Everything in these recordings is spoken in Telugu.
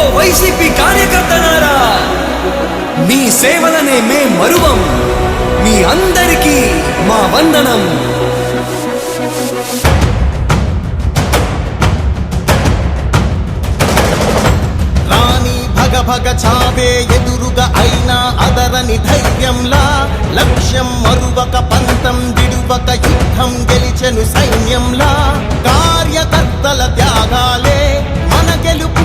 ఓ వైసీపీ కార్యకర్తలారా మీ సేవలనే మే మరువం. మీ అందరికీ మా వందనం. భగ చావే ఎదురుగా అయినా అదరని ధైర్యంలా లక్ష్యం మరువక పంతం విడువక యుద్ధం గెలిచెను సైన్యంలా. కార్యకర్తల త్యాగాలే మన గెలుపు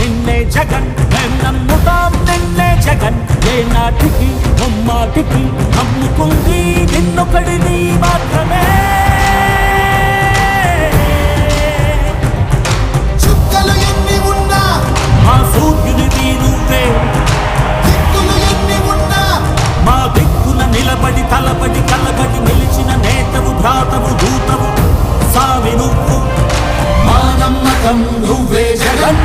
నిన్నే జగన్ మేం నమ్ముతాం నిన్నే జగన్. ఏ నాటికి ముమ్మాటికి నమ్ముకుంది నిన్నొకడిని మాత్రమే. నిలబడి తలబడి నిలిచిన నేతవు భ్రాతవు దూతవు. సావి నువ్వు మానమ్మకం నువ్వే జగన్.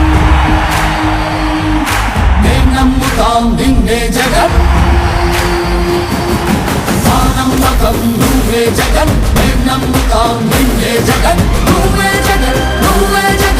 నేను నమ్ముతాం నిన్నే జగన్. మానమ్మకం నువ్వే జగన్. నేను నమ్ముతాం నిన్నే జగన్. నువ్వే జగన్ నువ్వే జగన్.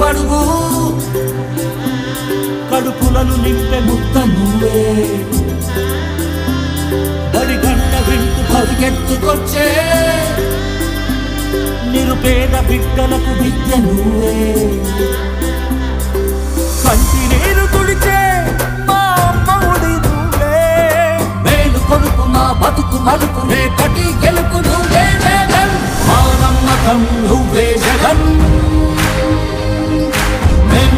బడుగు కడుపులను నింపే ముద్ద నువ్వే. బడి గంట వింటూ పరిగెత్తుకొచ్చే. నిరుపేద బిడ్డలకు విద్య నువ్వే. కంటి నీరు తుడిచే మా అమ్మఒడి నువ్వే. మేలు కొడుకు మా బతుకు మలుపు నే కటి గెలుపు నువ్వే జగన్. మా నమ్మకం నువ్వే జగన్.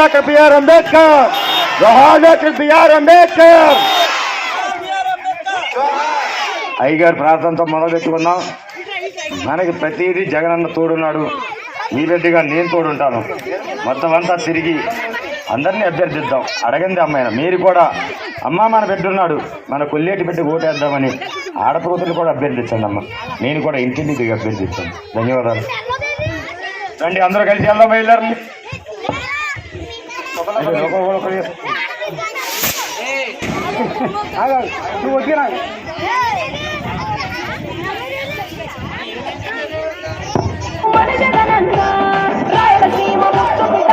డాక్టర్ బిఆర్ అంబేద్కర్ జోహార్ డాక్టర్ బిఆర్ అంబేద్కర్ అయ్యగారు ప్రార్థనతో మొదలుపెట్టుకున్నాం మనకి ప్రతిదీ జగనన్న తోడున్నాడు. ఈ రెడ్డిగా నేను తోడుంటాను. మొత్తం అంతా తిరిగి అందరినీ అభ్యర్థిద్దాం. అడగండి అమ్మాయిన. మీరు కూడా అమ్మ మన బిడ్డ ఉన్నాడు మన కొల్లేటి బిడ్డ ఓటేద్దామని ఆడపూతులు కూడా అభ్యర్థించండి అమ్మ. నేను కూడా ఇంటింటి అభ్యర్థిస్తాను. ధన్యవాదాలు. రండి అందరూ కలిసి వెళ్దాం బయలుదేరండి. నువ్వు వచ్చినా రాయలసీమ ముక్కు బిడ్డ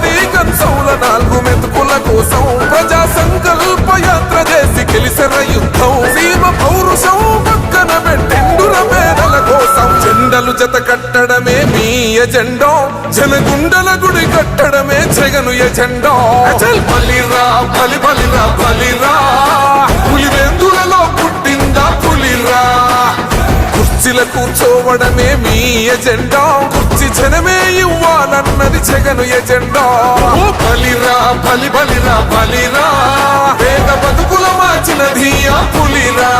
కంచౌల నాలుగు మెతుకుల కోసం ప్రజా సంకల్ప యాత్ర చేసి గెలిసెర యుద్ధం. సీమ పౌరుషం పక్కన పెట్టిండుల పేదల కోసం. జెండలు జత కట్టడమే మీ ఎజెండో. జనగుండల గుడి కట్టడమే జగను ఎజెండో. అచల్ బలిరా బలి బలిరా బలి కూర్చోవడమే మీ ఎజెండా. కుర్చీ జనమే ఇవ్వాలన్నది జగను ఎజెండా. ఓ బలిరా బలి బలిరా బలిరా. పేద బతుకుల మార్చినది ఆ పులిరా.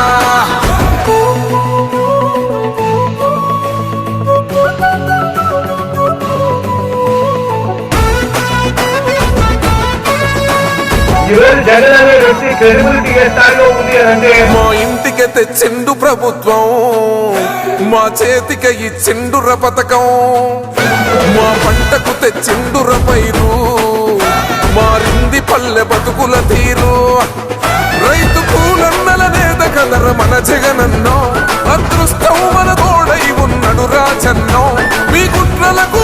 మా ఇంటికి తెచ్చిండు ప్రభుత్వం. మా చేతికి చెండుర పథకం మా పంటకు తెచ్చిండుర పైరు మారింది పల్లె బతుకుల తీరు. రైతు పూలన్నల నేత కలర మన జగనన్నో అదృష్టం మన తోడై ఉన్నడు రాజన్నో మీ కుట్రలకు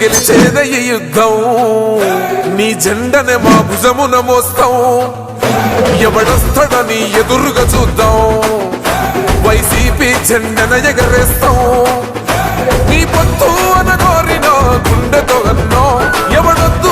గెలిచేద ఈ యుద్ధం. నీ జెండనే మా భుజమున మోస్తాం. ఎవడొస్తాడని ఎదురుగా చూద్దాం. వైసీపీ జెండన ఎగరేస్తాం. నీ పొత్తు అనగోరిన గుండెతో అన్నో. ఎవడొద్దు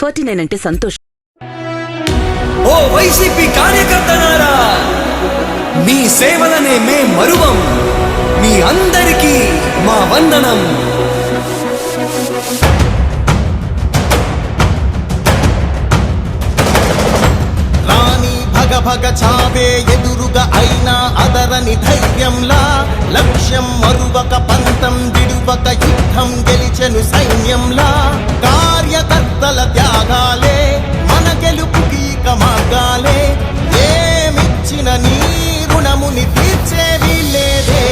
ఫార్టీ నైన్ అంటే సంతోషం. ఓ వైసీపీ కార్యకర్తనారా మీ సేవలనే మే మరువం మీ అందరికీ మా వందనం. రాణి భగ భగ చావే ఎదురుగా అయినా అదరని ధైర్యంలా లక్ష్యం మరువక పంతం విడువక యుద్ధం గెలిచెను సైన్యంలా. కార్యకర్తల త్యాగాలే మన గెలుపుకి ఇక మార్గాలే. ఏమిచ్చిన నీ రుణముని తీర్చేవి లేదే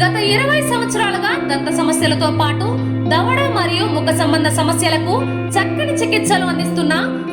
గత ఇరవై సంవత్సరాలుగా దంత సమస్యలతో పాటు దవడ మరియు ముఖ సంబంధ సమస్యలకు చక్కని చికిత్సలు అందిస్తున్న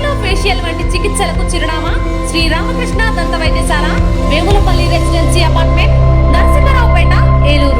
టామిటో ఫేషియల్ వంటి చికిత్సలకు చిరునామా? శ్రీ రామకృష్ణ దంత వైద్యశాల వేములపల్లి రెసిడెన్సీ అపార్ట్మెంట్ నరసింహరావుపేట ఏలూరు.